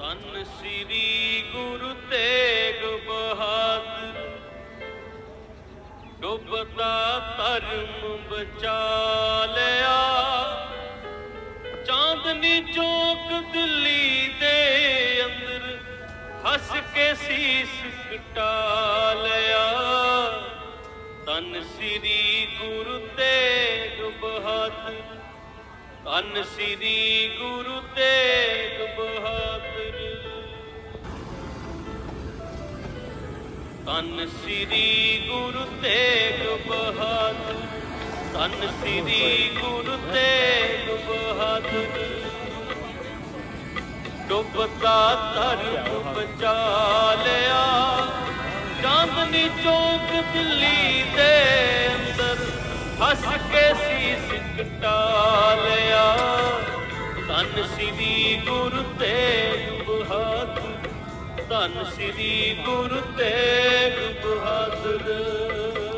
ਧੰਨ ਸ੍ਰੀ ਗੁਰੂ ਤੇਗ ਬਹਾਦਰ, ਡੁੱਬਦਾ ਧਰਮ ਬਚਾ ਲਿਆ। ਚਾਂਦਨੀ ਚੌਕ ਦਿੱਲੀ ਦੇ ਅੰਦਰ ਹੱਸ ਕੇ ਸੀਸ ਕਟਾ ਲਿਆ। ਧੰਨ ਸ੍ਰੀ ਗੁਰੂ ਤੇਗ ਬਹਾਦਰ ਧੰਨ ਸ੍ਰੀ ਗੁਰੂ ਤੇਗ ਬਹਾਦਰ। ਧੰਨ ਸ੍ਰੀ ਗੁਰੂ ਤੇਗ ਬਹਾਦਰ ਧੰਨ ਸ੍ਰੀ ਗੁਰੂ ਤੇਗ ਬਹਾਦਰ। ਡੁੱਬਦਾ ਧਰਮ ਬਚਾ ਲਿਆ ਚਾਂਦਨੀ ਚੌਕ ਦਿੱਲੀ ਦੇ ਅੰਦਰ ਹੱਸ ਕੇ ਸੀਸ ਕਟਾ ਲਿਆ। ਧੰਨ ਸ੍ਰੀ ਗੁਰੂ ਤੇਗ ਬਹਾਦਰ। ਧੰਨ ਸ੍ਰੀ ਗੁਰੂ ਤੇਗ ਬਹਾਦਰ।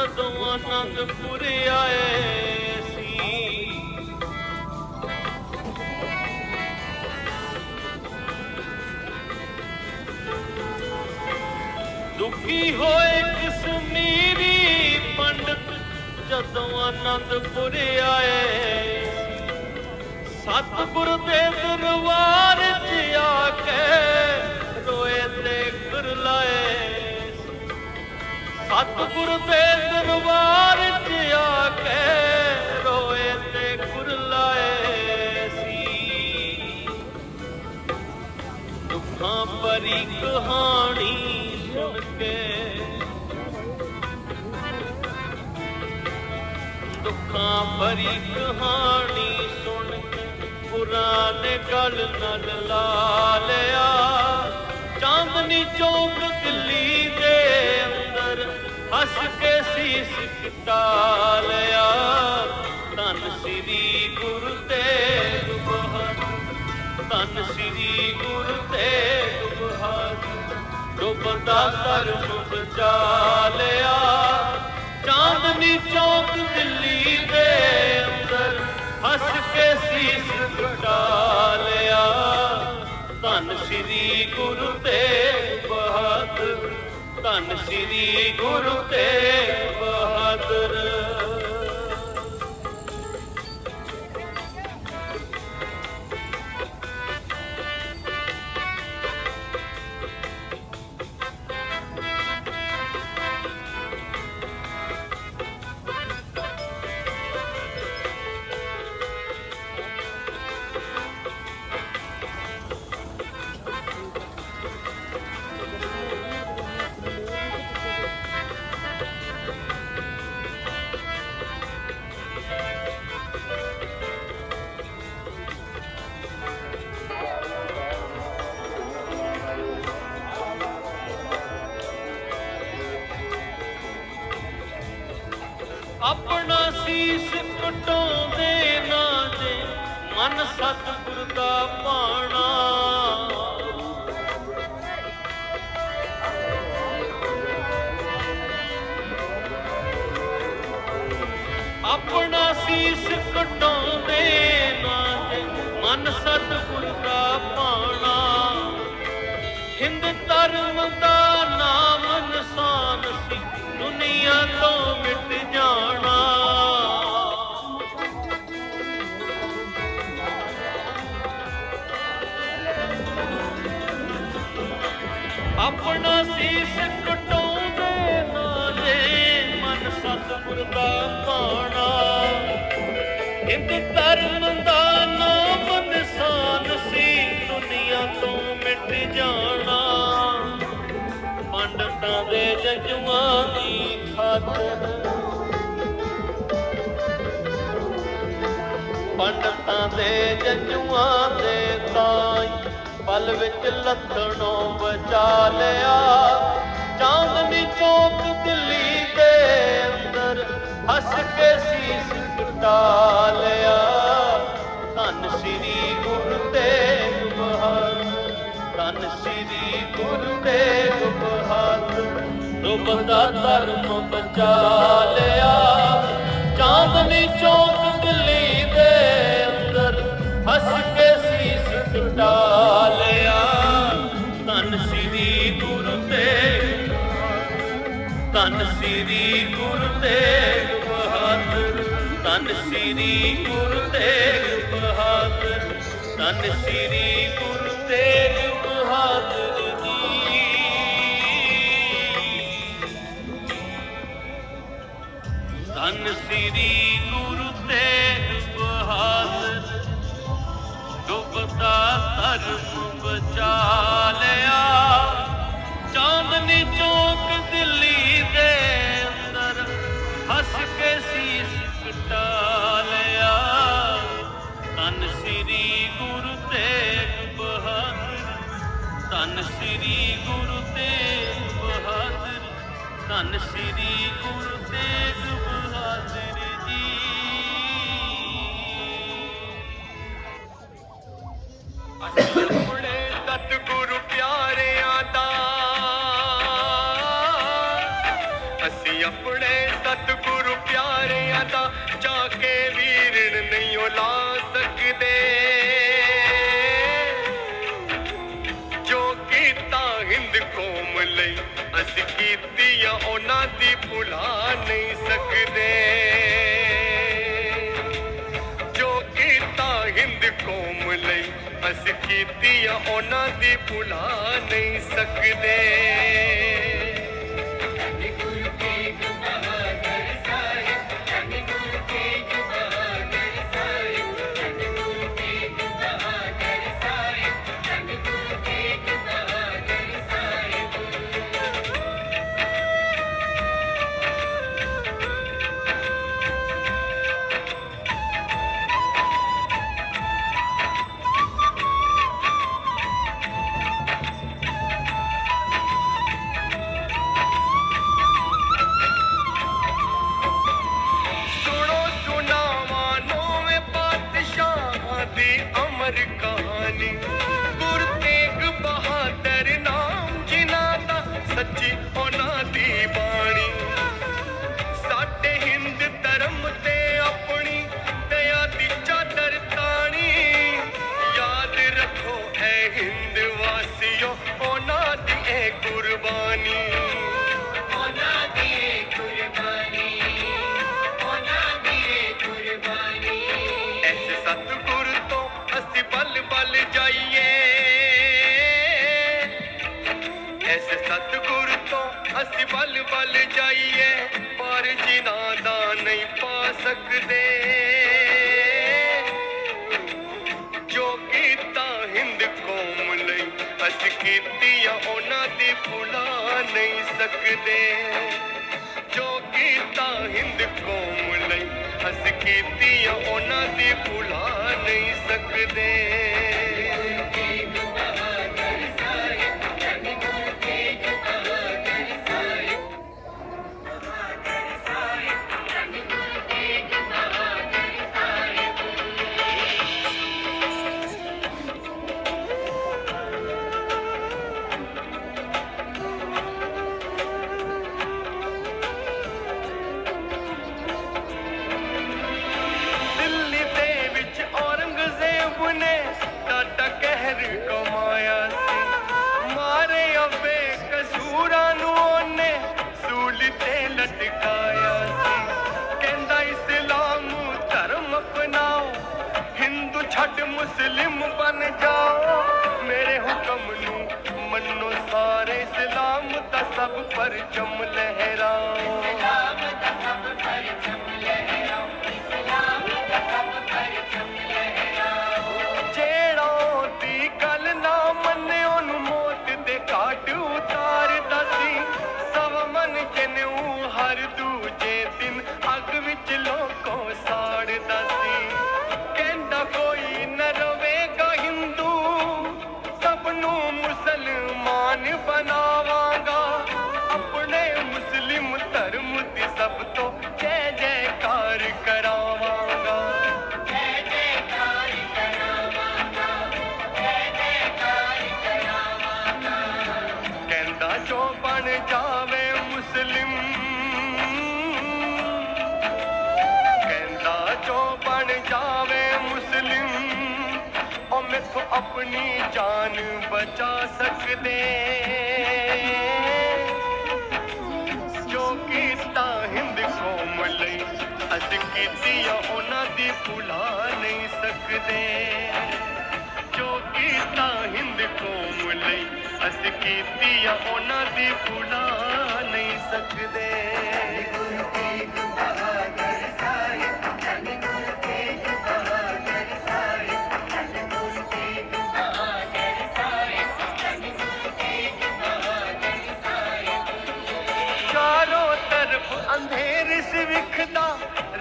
ਜਦੋਂ ਆਨੰਦਪੁਰ ਆਏ ਸੀ। ਦੁਖੀ ਹੋਏ ਕਸ਼ਮੀਰੀ ਪੰਡਤ ਜਦੋਂ ਆਨੰਦਪੁਰ ਆਏ ਸਤਿਗੁਰ ਦੇ ਦਰਬਾਰ 'ਚ ਆ ਕੇ ਰੋਏ ਤੇ ਗੁਰਲਾਏ ਸਤਿਗੁਰ ਦੇ ਦਰਬਾਰ 'ਚ ਆ ਕੇ ਰੋਏ ਤੇ ਗੁਰਲਾਏ ਸੀ। ਦੁੱਖਾਂ ਭਰੀ ਕਹਾਣੀ ਸੁਣ ਕੇ ਦੁੱਖਾਂ ਭਰੀ ਕਹਾਣੀ ਸੁਣ ਕੇ ਪੁਰਾਣੇ ਗੱਲ ਨਾਲ ਲਾ ਕਟਾ ਲਿਆ। ਧੰਨ ਸ੍ਰੀ ਗੁਰੂ ਤੇਗ ਬਹਾਦਰ। ਧੰਨ ਸ੍ਰੀ ਗੁਰੂ ਤੇਗ ਬਹਾਦਰ। ਡੁੱਬਦਾ ਧਰਮ ਬਚਾ ਲਿਆ। ਚਾਂਦਨੀ ਚੌਕ ਦਿੱਲੀ ਦੇ ਅੰਦਰ ਹੱਸ ਕੇ ਸੀਸ ਕਟਾ ਲਿਆ। ਧੰਨ ਸ੍ਰੀ ਗੁਰੂ ਤੇਗ ਬਹਾਦਰ। ਧੰਨ ਸ੍ਰੀ ਗੁਰੂ ਤੇਗ ਬਹਾਦਰ। ਮਨ ਸਤਿਗੁਰ ਦਾ ਪਾਣਾ। ਆਪਣਾ ਸੀਸ ਕਟਾਉਂਦੇ ਨਾ ਜੇ ਮਨ ਸਤਿਗੁਰ ਦਾ ਪਾਣਾ। ਹਿੰਦ ਧਰਮ ਦਾ ਨਾਮ ਨਿਸ਼ਾਨ ਸੀ, ਦੁਨੀਆ ਤੋਂ ਮਿਟ ਜਾਣਾ। ਆਪਣਾ ਸੀਸ ਕਟਾਉਂਦੇ ਨਾ ਮਨ ਸਤਿਗੁਰ ਦਾ ਪਾਣਾ। ਹਿੰਦ ਧਰਮ ਦਾ ਨਾਮ ਨਿਸ਼ਾਨ ਸੀ, ਦੁਨੀਆ ਤੋਂ ਮਿਟ ਜਾਣਾ। ਪੰਡਤਾਂ ਦੇ ਜਜਮਾਂ ਦੀ ਖਾਤਰ। ਪੰਡਤਾਂ ਦੇ ਜਜੂਆਂ ਦੇ ਤਾਈ ਪਲ ਵਿੱਚ ਲੱਥਣੋਂ ਬਚਾ ਲਿਆ। ਚਾਂਦਨੀ ਚੌਕ ਦਿੱਲੀ ਦੇ ਅੰਦਰ ਹੱਸ ਕੇ ਸੀਸ ਕਟਾ ਲਿਆ। ਧੰਨ ਸ੍ਰੀ ਗੁਰੂ ਤੇਗ ਬਹਾਦਰ, ਧੰਨ ਸ੍ਰੀ ਗੁਰੂ ਤੇਗ ਬਹਾਦਰ ਰੂਪਦਾ ਧਰਮ ਬਚਾ ਸ੍ਰੀ ਗੁਰੂ ਤੇਗ ਬਹਾਦਰ, ਧੰਨ ਸ੍ਰੀ ਗੁਰੂ ਤੇਗ ਬਹਾਦਰ, ਧੰਨ ਸ੍ਰੀ ਗੁਰੂ ਤੇਗ ਬਹਾਦਰ ਜੀ। ਧੰਨ ਸ੍ਰੀ ਗੁਰੂ ਤੇਗ ਬਹਾਦਰ, ਡੁੱਬਦਾ ਧਰਮ ਬਚਾ ਲਿਆ। ਚਾਂਦਨੀ ਚੌਕ ਸੀਸ ਲਿਆ। ਧੰਨ ਸ੍ਰੀ ਗੁਰੂ ਤੇਗ ਬਹਾਦਰ, ਧੰਨ ਸ੍ਰੀ ਗੁਰੂ ਤੇਗ ਬਹਾਦਰ, ਧੰਨ ਸ੍ਰੀ ਗੁਰੂ ਤੇਗ ਹਿੰਦ ਕੌਮ ਲਈ ਅਸੀਂ ਕੀਤੀਆਂ ਉਹਨਾਂ ਦੀ ਭੁਲਾ ਨਹੀਂ ਸਕਦੇ। ਜੋ ਕੀਤਾ ਹਿੰਦ ਕੌਮ ਲਈ ਅਸੀਂ ਕੀਤੀਆਂ ਉਹਨਾਂ ਦੀ ਭੁਲਾ ਨਹੀਂ ਸਕਦੇ। ਭੁਲਾ ਨਹੀਂ ਸਕਦੇ। ਜੋ ਕੀਤਾ ਹਿੰਦ ਕੌਮ ਲਈ, ਅਸੀਂ ਕੀਤੀਆਂ ਉਹਨਾਂ ਦੀ ਭੁਲਾ ਨਹੀਂ ਸਕਦੇ। ਇਸਲਾਮ ਦਾ ਸਭ ਪਰਚਮ ਲਹਿਰਾ ਮੁਸਲਿਮ ਕਹਿੰਦਾ ਜੋ ਬਣ ਜਾਵੇ ਮੁਸਲਿਮ, ਉਹ ਮੈਥੋਂ ਆਪਣੀ ਜਾਨ ਬਚਾ ਸਕਦੇ। ਜੋ ਕੀਤਾ ਹਿੰਦ ਕੌਮ ਲਈ ਅਸੀਂ ਕੀਤੀ ਆ ਉਹਨਾਂ ਦੀ ਭੁਲਾ ਨਹੀਂ ਸਕਦੇ। ਜੋ ਕੀਤਾ ਹਿੰਦ ਕੌਮ ਲਈ ਅਸੀਂ ਕੀਤੀ ਆ ਉਹਨਾਂ ਦੀ ਭੁਲਾ ਚਾਰੋਂ ਤਰਫ ਅੰਧੇਰ ਸਿਵਖਦਾ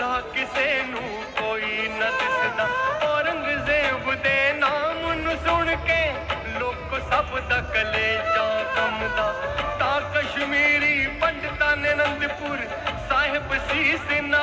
ਰਾਹ ਕਿਸੇ ਨੂੰ ਕੋਈ ਨਾ ਦਿਸਦਾ। ਔਰੰਗਜ਼ੇਬ ਦੇ ਨਾਮ ਨੂੰ ਸੁਣ ਕੇ ਲੋਕ ਸਭ ਦਾ ਕਲੇਜਾ ਕੰਮਦਾ ਕਸ਼ਮੀਰੀ ਪੰਡਤਾਂ ਨੇ ਅਨੰਦਪੁਰ ਸਾਹਿਬ ਸੀਸ ਨਵਾ